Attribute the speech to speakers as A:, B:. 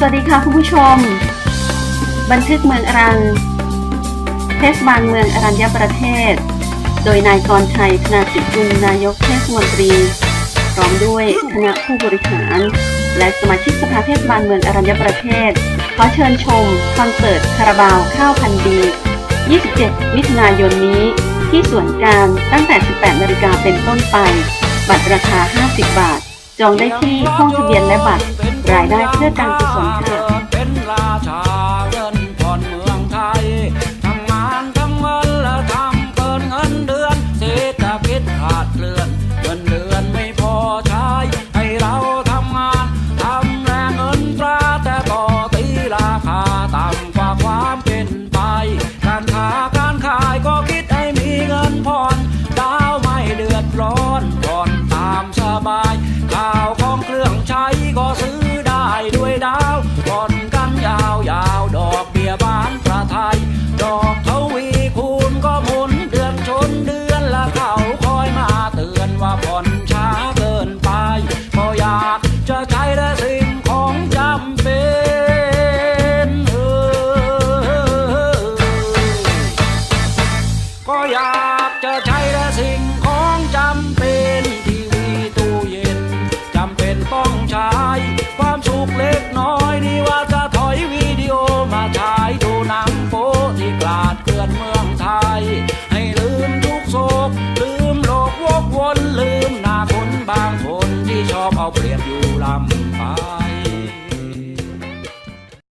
A: สวัสดีค่ะคุณผู้ชม บันทึกเมืองอรัญเทศบาลเมืองอรัญญประเทศ โดยนายกรชัยธนาจิตกุลนายกเทศมนตรีพร้อมด้วยคณะผู้บริหาร และสมาชิกสภาเทศบาลเมืองอรัญญประเทศ ขอเชิญชมคอนเสิร์ตคาราบาวข้าวพันดี 27 มิถุนายนนี้ ที่สวนการตั้งแต่ 18 นาฬิกาเป็นต้นไป บัตรราคา 50 บาท จองได้ที่ห้องทะเบียนและบัตร รายได้เพื่อการกุศลค่ะ
B: เป็นราชาเงินผ่อนเมืองไทยทำงานทำเงินแล้วทำเกินเงินเดือนเศรษฐกิจขาดเคลื่อนเงินเดือนไม่พอใช้ให้เราทำงานทำแรงเงินตราแต่ต่อตีราคาต่ำกว่าความเป็นไปการค้าการขายก็คิดให้มีเงินผ่อนดาวไม่เดือดร้อนผ่อนตามสบาย จะใช้และสิ่งของจำเป็นเออก็อยากจะใช้และสิ่งของจำเป็นทีวีตู้เย็นจำเป็นต้องใช้ ความสุขเล็กน้อยนี่ว่าจะถอยวีดีโอมาใช้ดูหนังโป๊ที่กลาดเกลื่อนเมืองไทย ให้ลืมทุกโศกลืมโลกวกวนลืมนาคนบางคน ชอบเอาเปรียบอยู่ลำ